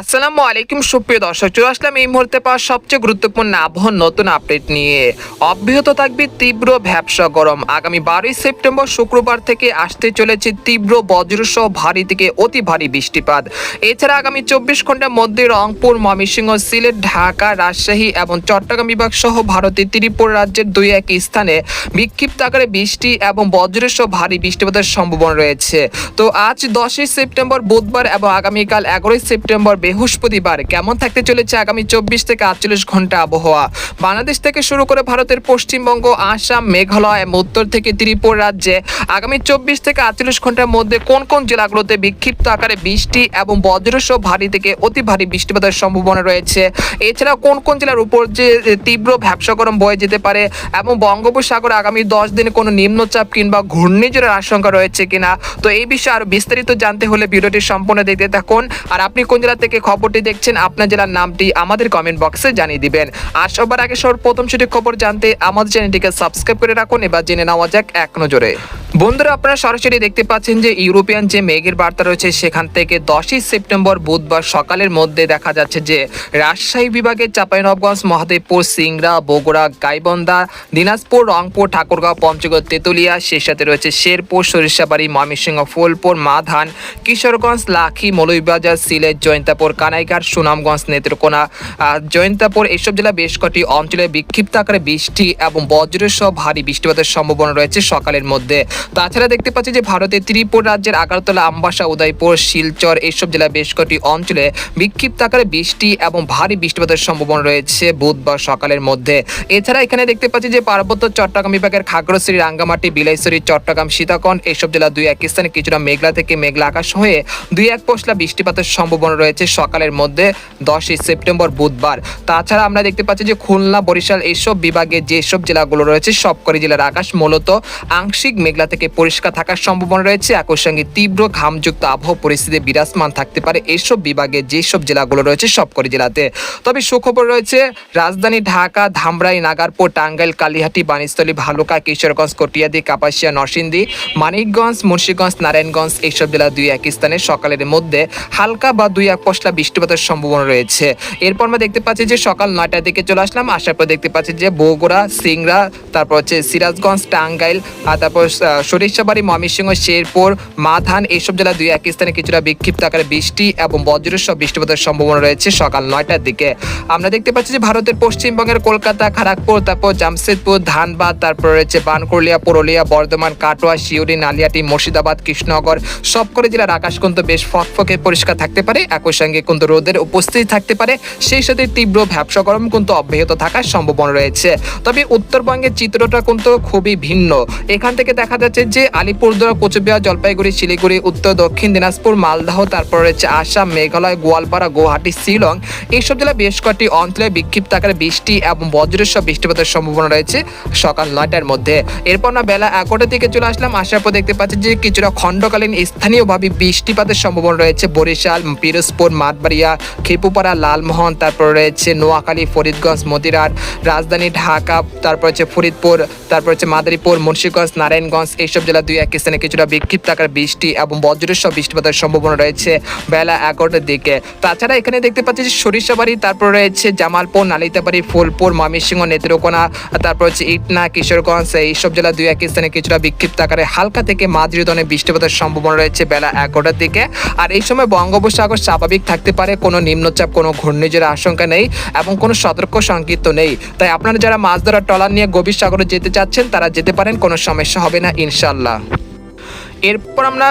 আসসালামু আলাইকুম, সুপ্রিয় দর্শক। চলে আসলাম এই মুহূর্তে পাওয়া সবচেয়ে গুরুত্বপূর্ণ আবহাওয়ার নতুন আপডেট নিয়ে। অব্যাহত থাকবে তীব্র ভ্যাবসা গরম। আগামী বারোই সেপ্টেম্বর শুক্রবার থেকে আসতে চলেছে তীব্র বজ্রসহ ভারী থেকে অতি ভারী বৃষ্টিপাত। এছাড়া আগামী চব্বিশ ঘণ্টার মধ্যে রংপুর, ময়মনসিংহ, সিলেট, ঢাকা, রাজশাহী এবং চট্টগ্রাম বিভাগ সহ ভারতের ত্রিপুরা রাজ্যের দুই এক স্থানে বিক্ষিপ্ত আকারে বৃষ্টি এবং বজ্রসহ ভারী বৃষ্টিপাতের সম্ভাবনা রয়েছে। তো আজ দশই সেপ্টেম্বর, বুধবার এবং আগামীকাল এগারোই সেপ্টেম্বর বৃহস্পতিবার কেমন থাকতে চলেছে আগামী চব্বিশ থেকে আটচল্লিশ ঘণ্টা আবহাওয়া? বাংলাদেশ থেকে শুরু করে ভারতের পশ্চিমবঙ্গ, আসাম, মেঘালয় এবং উত্তর থেকে ত্রিপুর রাজ্যে আগামী চব্বিশ থেকে আটচল্লিশ ঘণ্টার মধ্যে কোন কোন জেলাগুলোতে বিক্ষিপ্ত আকারে বৃষ্টি এবং বজ্রসহ ভারী থেকে অতি ভারী বৃষ্টিপাতের সম্ভাবনা রয়েছে? এছাড়া কোন কোন জেলার উপর যে তীব্র ভ্যাবসা গরম বয়ে যেতে পারে এবং বঙ্গোপসাগরে আগামী দশ দিনে কোনো নিম্নচাপ কিংবা ঘূর্ণিঝড়ের আশঙ্কা রয়েছে কিনা? তো এই বিষয়ে আরও বিস্তারিত জানতে হলে ভিডিওটি সম্পূর্ণ দেখতে থাকুন। আর আপনি কোন জেলা থেকে খবরটি দেখছেন, আপনার জেলার নামটি আমাদের কমেন্ট বক্সে জানিয়ে দিবেন। আর সবার আগে সবার প্রথম সঠিক খবর জানতে আমাদের চ্যানেলটিকে সাবস্ক্রাইব করে রাখুন, এবার জেনে নেওয়া যাক এক নজরে। বন্ধুরা, আপনারা সরাসরি দেখতে পাচ্ছেন যে ইউরোপিয়ান যে মেঘের বার্তা রয়েছে, সেখান থেকে দশই সেপ্টেম্বর বুধবার সকালের মধ্যে দেখা যাচ্ছে যে রাজশাহী বিভাগের চাঁপাইনবগঞ্জ মহাদেবপুর, সিংড়া, বগুড়া, গাইবন্ধা, দিনাজপুর, রংপুর, ঠাকুরগাঁও, পঞ্চগড়, তেতুলিয়া, সেই সাথে রয়েছে শেরপুর, সরিষাবাড়ি, ময়মনসিংহ, ফুলপুর, মাধান, কিশোরগঞ্জ, লাখি, মৌলভীবাজার, সিলেট, জয়ন্তাপুর কানাইঘাট, সুনামগঞ্জ, নেত্রকোনা জয়ন্তাপুর এইসব জেলা বেশ কটি অঞ্চলে বিক্ষিপ্ত আকারে বৃষ্টি এবং বজ্রসহ ভারী বৃষ্টিপাতের সম্ভাবনা রয়েছে সকালের মধ্যে। তাছাড়া দেখতে পাচ্ছি যে ভারতের ত্রিপুরা রাজ্যের আগারতলা, আমবাসা, উদয়পুর, শিলচর এইসব জেলা বেশ কটি অঞ্চলে বিক্ষিপ্ত আকারে বৃষ্টি এবং ভারী বৃষ্টিপাতের সম্ভাবনা রয়েছে বুধবার সকালের মধ্যে। এছাড়া এখানে দেখতে পাচ্ছি যে পার্বত্য চট্টগ্রাম বিভাগের খাগড়াছড়ি, রাঙ্গামাটি, বিলাইছড়ি, চট্টগ্রাম সীতাকণ্ড এইসব জেলা দুই এক স্থানে কিছুটা মেঘলা থেকে মেঘলা আকাশ হয়ে দুই এক পশলা বৃষ্টিপাতের সম্ভাবনা রয়েছে সকালের মধ্যে দশই সেপ্টেম্বর বুধবার। তাছাড়া আমরা দেখতে পাচ্ছি যে খুলনা, বরিশাল এইসব বিভাগে যেসব জেলাগুলো রয়েছে, সবকটি জেলার আকাশ মূলত আংশিক মেঘলা থেকে পরিষ্কার থাকার সম্ভাবনা রয়েছে। একই সঙ্গে তীব্র ঘামযুক্ত আবহাওয়া পরিস্থিতি বিরাজমান থাকতে পারে এইসব বিভাগে যেসব জেলাগুলো রয়েছে, সবকটি জেলাতে। তবে সুখবর রয়েছে, রাজধানী ঢাকা, ধামরাই, নাগারপুর, টাঙ্গাইল, কালিহাটি বানিস্থলী ভালুকা, কিশোরগঞ্জ, কটিয়াদি, কাপাসিয়া, নরসিংদী, মানিকগঞ্জ, মুন্সীগঞ্জ, নারায়ণগঞ্জ, এইসব জেলা দুই এক স্থানে সকালের মধ্যে হালকা বা দুই এক পশলা বৃষ্টিপাতের সম্ভাবনা রয়েছে। এরপর আমরা দেখতে পাচ্ছি যে সকাল নয়টার দিকে চলে আসলাম। আসার পর দেখতে পাচ্ছি যে বগুড়া, সিংড়া, তারপর হচ্ছে সিরাজগঞ্জ, টাঙ্গাইল, আর তারপর সরিষাবাড়ি, ময়মনসিংহ, শেরপুর, মাধান এইসব জেলা দুই এক স্থানে কিছুটা বিক্ষিপ্ত আকারে বৃষ্টি এবং বজ্রসহ বৃষ্টিপাতের সম্ভাবনা রয়েছে সকাল নয়টার দিকে। আমরা দেখতে পাচ্ছি যে ভারতের পশ্চিমবঙ্গের কলকাতা খড়গপুর তারপর জামশেদপুর, ধানবাদ, তারপর রয়েছে বানকুরলিয়া পুরুলিয়া, বর্ধমান, কাটোয়া শিউরি নালিয়াটি, মুর্শিদাবাদ, কৃষ্ণনগর, সবকটি জেলার আকাশ কিন্তু বেশ ফকফকে পরিষ্কার থাকতে পারে। একই সঙ্গে কিন্তু রোদের উপস্থিতি থাকতে পারে, সেই সাথে তীব্র ভ্যাবসা গরম কিন্তু অব্যাহত থাকার সম্ভাবনা রয়েছে। তবে উত্তরবঙ্গের চিত্রটা কিন্তু খুবই ভিন্ন। এখান থেকে দেখা যাচ্ছে যে আলিপুরদুয়ার, কোচবিহার, জলপাইগুড়ি, শিলিগুড়ি, উত্তর, দক্ষিণ দিনাজপুর, মালদহ, তারপর রয়েছে আসাম, মেঘালয়, গোয়ালপাড়া, গুয়াহাটি, শিলং। এইসব জেলা বেশ কয়েকটি অঞ্চলে বিক্ষিপ্ত আকারে বৃষ্টি এবং বজ্রসহ বৃষ্টিপাতের সম্ভাবনা রয়েছে সকাল নয়টার মধ্যে। এরপর না বেলা এগারোটার দিকে চলে আসলাম। আসার পর দেখতে পাচ্ছি যে কিছুটা খণ্ডকালীন স্থানীয়ভাবে বৃষ্টিপাতের সম্ভাবনা রয়েছে বরিশাল, পিরোজপুর মাঠবাড়িয়া খেপুপাড়া, লালমোহন, তারপর রয়েছে নোয়াখালী, ফরিদগঞ্জ, মতিরাট, রাজধানী ঢাকা, তারপর হচ্ছে ফরিদপুর, তারপর হচ্ছে মাদারীপুর, মুন্সিগঞ্জ, নারায়ণগঞ্জ, এইসব জেলা দুই এক স্থানে কিছুটা বিক্ষিপ্ত আকার বৃষ্টি এবং বজ্রসহ বৃষ্টিপাতের সম্ভাবনা রয়েছে বেলা এগারোটার দিকে। তাছাড়া এখানে দেখতে পাচ্ছি যে সরিষাবাড়ি, তারপর রয়েছে জামালপুর, নালিতাবাড়ি, ফুলপুর, ময়মনসিংহ, নেত্রকোনা, তারপর হচ্ছে ইটনা, কিশোরগঞ্জ, এইসব জেলা দুই এক স্থানে কিছুটা বিক্ষিপ্ত আকারে হালকা থেকে মাঝারি ধরনের বৃষ্টিপাতের সম্ভাবনা রয়েছে বেলা এগারোটার দিকে। আর এই সময় বঙ্গোপসাগর স্বাভাবিক থাকতে পারে, কোনো নিম্নচাপ, কোনো ঘূর্ণিঝড়ের আশঙ্কা নেই এবং কোনো সতর্ক সংকেত নেই। তাই আপনারা যারা মাছ ধরার ট্রলার নিয়ে গভীর সাগরে যেতে চাচ্ছেন, তারা যেতে পারেন, কোনো সমস্যা হবে না ইনশাল্লাহ এরপর আমরা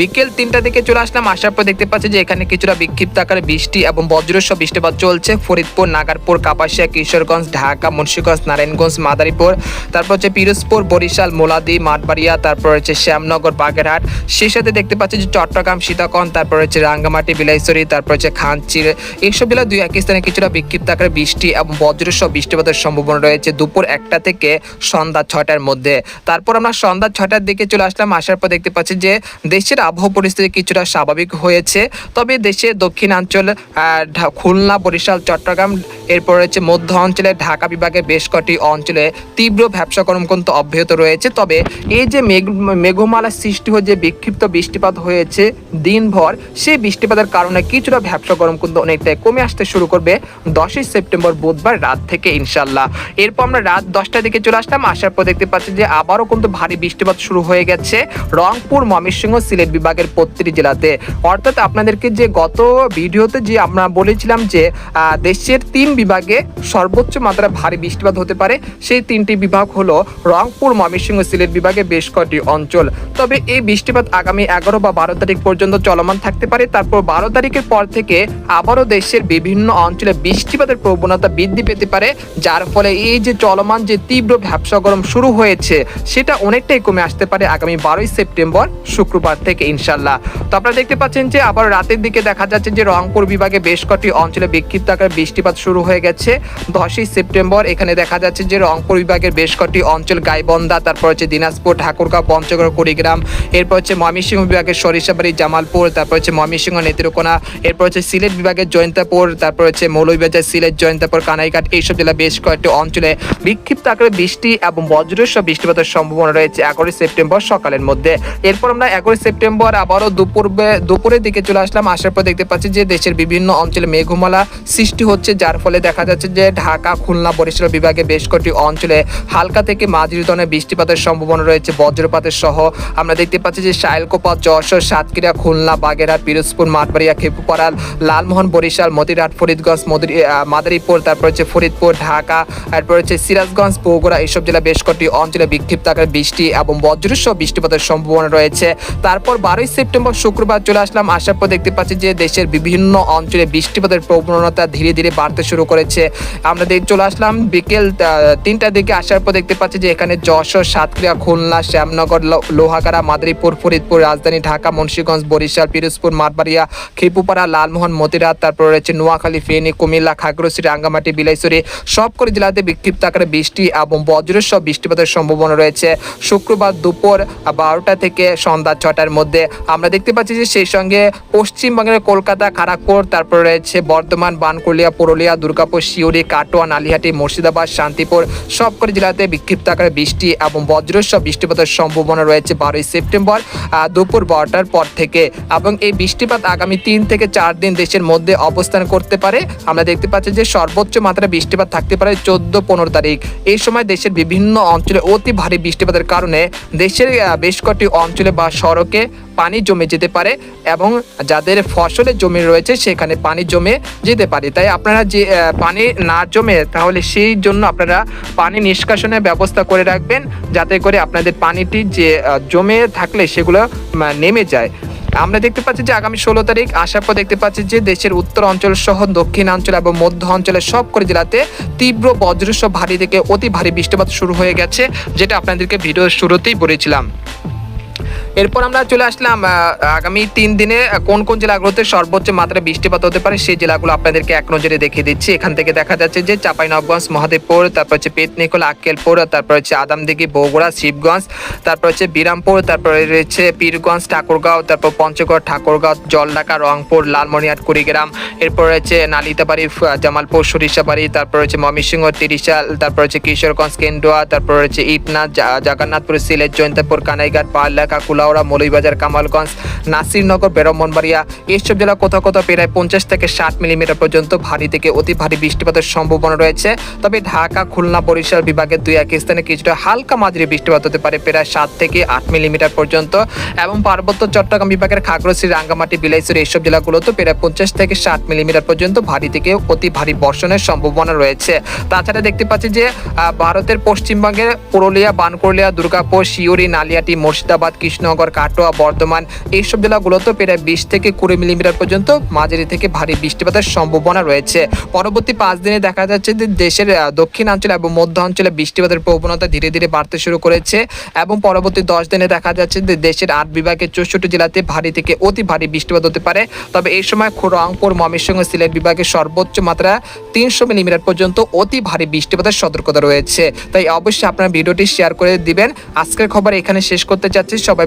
বিকেল তিনটা দিকে চলে আসলাম। আসার পর দেখতে পাচ্ছি যে এখানে কিছুটা বিক্ষিপ্ত আকারে বৃষ্টি এবং বজ্রসহ বৃষ্টিপাত চলছে। ফরিদপুর, নাগারপুর, কাপাসিয়া, কিশোরগঞ্জ, ঢাকা, মুন্সীগঞ্জ, নারায়ণগঞ্জ, মাদারীপুর। তারপর হচ্ছে পিরোজপুর, বরিশাল, মোলাদি, মাঠবাড়িয়া, তারপর হচ্ছে শ্যামনগর, বাগেরহাট। সেই সাথে দেখতে পাচ্ছি যে চট্টগ্রাম সীতাকন্দ তারপর হচ্ছে রাঙ্গামাটি, বিলাইছড়ি, তারপর হচ্ছে খানচির এইসব জেলা দুই এক স্থানে কিছুটা বিক্ষিপ্ত আকারে বৃষ্টি এবং বজ্রসহ বৃষ্টিপাতের সম্ভাবনা রয়েছে দুপুর একটা থেকে সন্ধ্যা ছটার মধ্যে। তারপর আমরা সন্ধ্যা ছটার দিকে চলে আসলাম। আসার পর দেখতে দেখতে পাচ্ছি যে দেশের আবহাওয়া পরিস্থিতি কিছুটা স্বাভাবিক হয়েছে। তবে দেশের দক্ষিণাঞ্চল খুলনা, বরিশাল, চট্টগ্রাম, এরপর রয়েছে মধ্য অঞ্চলে, ঢাকা বিভাগের বেশ কটি অঞ্চলে তীব্র ব্যবসা গরম কিন্তু অব্যাহত রয়েছে। তবে এই যে মেঘ, মেঘমালা সৃষ্টি হয়ে যে বিক্ষিপ্ত বৃষ্টিপাত হয়েছে দিনভর, সেই বৃষ্টিপাতের কারণে কিছুটা ব্যবসা কিন্তু অনেকটাই কমে আসতে শুরু করবে দশই সেপ্টেম্বর বুধবার রাত থেকে ইনশাল্লাহ এরপর আমরা রাত দশটার দিকে চলে আসলাম। আসার পর দেখতে পাচ্ছি যে আবারও কিন্তু ভারী বৃষ্টিপাত শুরু হয়ে গেছে। রংপুর ময়মনসিংহ সিলেট বিভাগের প্রতিটি জেলাতে। অর্থাৎ আপনাদেরকে যে গত ভিডিওতে যে আমরা বলেছিলাম যে দেশের তিন বিভাগে সর্বোচ্চ মাত্রায় ভারী বৃষ্টিপাত হতে পারে, সেই তিনটি বিভাগ হলো রংপুর, ময়মনসিংহ সিলেট বিভাগে বেশ কটি অঞ্চল। তবে এই বৃষ্টিপাত আগামী এগারো বা বারো তারিখ পর্যন্ত চলমান থাকতে পারে। তারপর বারো তারিখের পর থেকে আবারও দেশের বিভিন্ন অঞ্চলে বৃষ্টিপাতের প্রবণতা বৃদ্ধি পেতে পারে, যার ফলে এই যে চলমান যে তীব্র ব্যবসা গরম শুরু হয়েছে, সেটা অনেকটাই কমে আসতে পারে আগামী বারোই সেপ্টেম্বর। শুক্রবার থেকে ইনশাল্লাহ। তো আপনারা দেখতে পাচ্ছেন যে আবার রাতের দিকে দেখা যাচ্ছে যে রংপুর বিভাগে বেশ কটি অঞ্চলে বিক্ষিপ্ত আকারে বৃষ্টিপাত শুরু হয়ে গেছে। দশই সেপ্টেম্বর এখানে দেখা যাচ্ছে যে রংপুর বিভাগের বেশ কটি অঞ্চল, গাইবন্ধা, তারপর হচ্ছে দিনাজপুর, ঠাকুরগাঁও, পঞ্চগড়, কুড়িগ্রাম, এরপর হচ্ছে ময়মনসিংহ বিভাগের সরিষাবাড়ি, জামালপুর, তারপর হচ্ছে ময়মনসিংহ, নেত্রকোনা, এরপর হচ্ছে সিলেট বিভাগের জয়ন্তাপুর, তারপর হচ্ছে মৌলভীবাজার, সিলেট, জয়ন্তাপুর, কানাইঘাট এইসব জেলা বেশ কয়েকটি অঞ্চলে বিক্ষিপ্ত আকারে বৃষ্টি এবং বজ্রসহ বৃষ্টিপাতের সম্ভাবনা রয়েছে এগারোই সেপ্টেম্বর সকালের মধ্যে। এরপর আমরা এগারোই সেপ্টেম্বর আবারও দুপুর দুপুরের দিকে চলে আসলাম। আসার পর দেখতে পাচ্ছি যে দেশের বিভিন্ন অঞ্চলে মেঘমালা সৃষ্টি হচ্ছে, যার ফলে দেখা যাচ্ছে যে ঢাকা, খুলনা, বরিশাল বিভাগে বেশ কটি অঞ্চলে হালকা থেকে মাঝারি ধরনের বৃষ্টিপাতের সম্ভাবনা রয়েছে। বজ্রপাতের সহ আমরা দেখতে পাচ্ছি যে শাইলকোপা, যশোর, সাতক্ষীরা, খুলনা, বাগেরহাট, পিরোজপুর, মাঠবাড়িয়া, খেপুপাড়া, লালমোহন, বরিশাল, মতিরহাট, ফরিদগঞ্জ, মদির মাদারীপুর, তারপর হচ্ছে ফরিদপুর, ঢাকা, তারপর হচ্ছে সিরাজগঞ্জ, বগুড়া এইসব জেলা বেশ কটি অঞ্চলে বিক্ষিপ্ত আকারে বৃষ্টি এবং বজ্রসহ বৃষ্টিপাতের সম্ভাবনা রয়েছে। তারপর বারোই সেপ্টেম্বর শুক্রবার চলে আসলাম আসার পর দেখতে পাচ্ছি যে দেশের বিভিন্ন অঞ্চলে বৃষ্টিপাতের প্রবণতা ধীরে ধীরে বাড়তে শুরু করেছে। আমরা চলে আসলাম বিকেল তিনটার দিকে আসার পর দেখতে পাচ্ছি যে এখানে যশোর, সাতক্ষীরা, খুলনা, শ্যামনগর লোহাগাড়া, মাদারীপুর, ফরিদপুর, রাজধানী ঢাকা, মুন্সীগঞ্জ, বরিশাল, পিরোজপুর, মাঠবাড়িয়া খেপুপাড়া লালমোহন মতিরাত তারপর রয়েছে নোয়াখালী, ফেনী, কুমিল্লা, খাগড়াছড়ি, রাঙ্গামাটি, বিলাইছড়ি। সবকটি জেলাতে বিক্ষিপ্ত আকারে বৃষ্টি এবং বজ্রসহ বৃষ্টিপাতের সম্ভাবনা রয়েছে। শুক্রবার দুপুর বারোটা থেকে সন্ধ্যা ছটার মধ্যে। আমরা দেখতে পাচ্ছি যে সেই সঙ্গে পশ্চিমবঙ্গের কলকাতা খড়গপুর তারপর রয়েছে বর্ধমান, বানকুলিয়া, পুরুলিয়া, দুর্গাপুর শিউরি কাটোয়া, নালিহাটি, মুর্শিদাবাদ, শান্তিপুর, সবকটি জেলাতে বিক্ষিপ্ত আকারে বৃষ্টি এবং বজ্রসহ বৃষ্টিপাতের সম্ভাবনা রয়েছে বারোই সেপ্টেম্বর দুপুর বারোটার পর থেকে। এবং এই বৃষ্টিপাত আগামী তিন থেকে চার দিন দেশের মধ্যে অবস্থান করতে পারে। আমরা দেখতে পাচ্ছি যে সর্বোচ্চ মাত্রায় বৃষ্টিপাত থাকতে পারে চোদ্দ পনেরো তারিখ। এই সময় দেশের বিভিন্ন অঞ্চলে অতি ভারী বৃষ্টিপাতের কারণে দেশের বেশ কটি অঞ্চলে বা সড়কে পানি জমে যেতে পারে এবং যাদের ফসলের জমি রয়েছে সেখানে পানি জমে যেতে পারে। তাই আপনারা যে পানি না জমে তাহলে সেই জন্য আপনারা পানি নিষ্কাশনের ব্যবস্থা করে রাখবেন যাতে করে আপনাদের পানিটি যে জমে থাকলে সেগুলো নেমে যায়। আমরা দেখতে পাচ্ছি যে আগামী ষোলো তারিখ আসার পর দেখতে পাচ্ছি যে দেশের উত্তর অঞ্চল সহ দক্ষিণাঞ্চল এবং মধ্য অঞ্চলের সব করে জেলাতে তীব্র বজ্রসহ ভারী থেকে অতি ভারী বৃষ্টিপাত শুরু হয়ে গেছে, যেটা আপনাদেরকে ভিডিওর শুরুতেই বলেছিলাম। এরপর আমরা চলে আসলাম আগামী তিন দিনে কোন কোন জেলাগুলোতে সর্বোচ্চ মাত্রায় বৃষ্টিপাত হতে পারে সেই জেলাগুলো আপনাদেরকে এক নজরে দেখিয়ে দিচ্ছি। এখান থেকে দেখা যাচ্ছে যে চাঁপাইনবগঞ্জ মহাদেবপুর, তারপর হচ্ছে পেতনিকোলা, আক্কেলপুর, তারপর হচ্ছে আদামদিঘি, বগুড়া, শিবগঞ্জ, তারপর হচ্ছে বিরামপুর, তারপরে রয়েছে পীরগঞ্জ, ঠাকুরগাঁও, তারপর পঞ্চগড়, ঠাকুরগাঁও, জলঢাকা, রংপুর, লালমনিহাট, কুড়িগ্রাম, এরপর রয়েছে নালিতাবাড়ি জামালপুর, সরিষাবাড়ি, তারপর হচ্ছে ময়মনসিংহ, তিরিশাল, তারপর হচ্ছে কিশোরগঞ্জ কেন্ডুয়া তারপর রয়েছে ইটনা, জা- জগন্নাথপুর, সিলেট, জয়ন্তপুর, কানাইঘাট পাহাড়লেখা কুলাউড়া মৌলভীবাজার, কামালগঞ্জ, নাসিরনগর বেরমনবাড়িয়া এইসব জেলা কোথাও কোথাও প্রায় পঞ্চাশ থেকে ষাট মিলিমিটার পর্যন্ত ভারী থেকে অতি ভারী বৃষ্টিপাতের সম্ভাবনা রয়েছে। তবে ঢাকা, খুলনা, বরিশাল বিভাগের দুই এক স্থানে কিছুটা হালকা মাঝারি বৃষ্টিপাত হতে পারে, প্রায় সাত থেকে আট মিলিমিটার পর্যন্ত। এবং পার্বত্য চট্টগ্রাম বিভাগের খাগড়াছড়ি, রাঙ্গামাটি, বিলাইছড়ি এইসব জেলাগুলোতে প্রায় পঞ্চাশ থেকে ষাট মিলিমিটার পর্যন্ত ভারী থেকে অতি ভারী বর্ষণের সম্ভাবনা রয়েছে। তাছাড়া দেখতে পাচ্ছি যে ভারতের পশ্চিমবঙ্গের পুরুলিয়া বানকুরলিয়া দুর্গাপুর শিউরি নালিয়াটি, মুর্শিদাবাদ কৃষ্ণনগর কাটোয়া, বর্ধমান, এইসব জেলাগুলোতে প্রায় বিশ থেকে কুড়ি মিলিমিটার পর্যন্ত মাঝারি থেকে ভারী বৃষ্টিপাতের সম্ভাবনা রয়েছে। পরবর্তী পাঁচ দিনে দেখা যাচ্ছে যে দেশের দক্ষিণাঞ্চলে এবং মধ্য অঞ্চলে বৃষ্টিপাতের প্রবণতা ধীরে ধীরে বাড়তে শুরু করেছে এবং পরবর্তী দশ দিনে দেখা যাচ্ছে যে দেশের আট বিভাগের চৌষট্টি জেলাতে ভারী থেকে অতি ভারী বৃষ্টিপাত হতে পারে। তবে এই সময় রংপুর ময়মনসিংহ, সিলেট বিভাগের সর্বোচ্চ মাত্রা তিনশো মিলিমিটার পর্যন্ত অতি ভারী বৃষ্টিপাতের সতর্কতা রয়েছে। তাই অবশ্যই আপনার ভিডিওটি শেয়ার করে দিবেন। আজকের খবর এখানে শেষ করতে চাচ্ছি। সবাই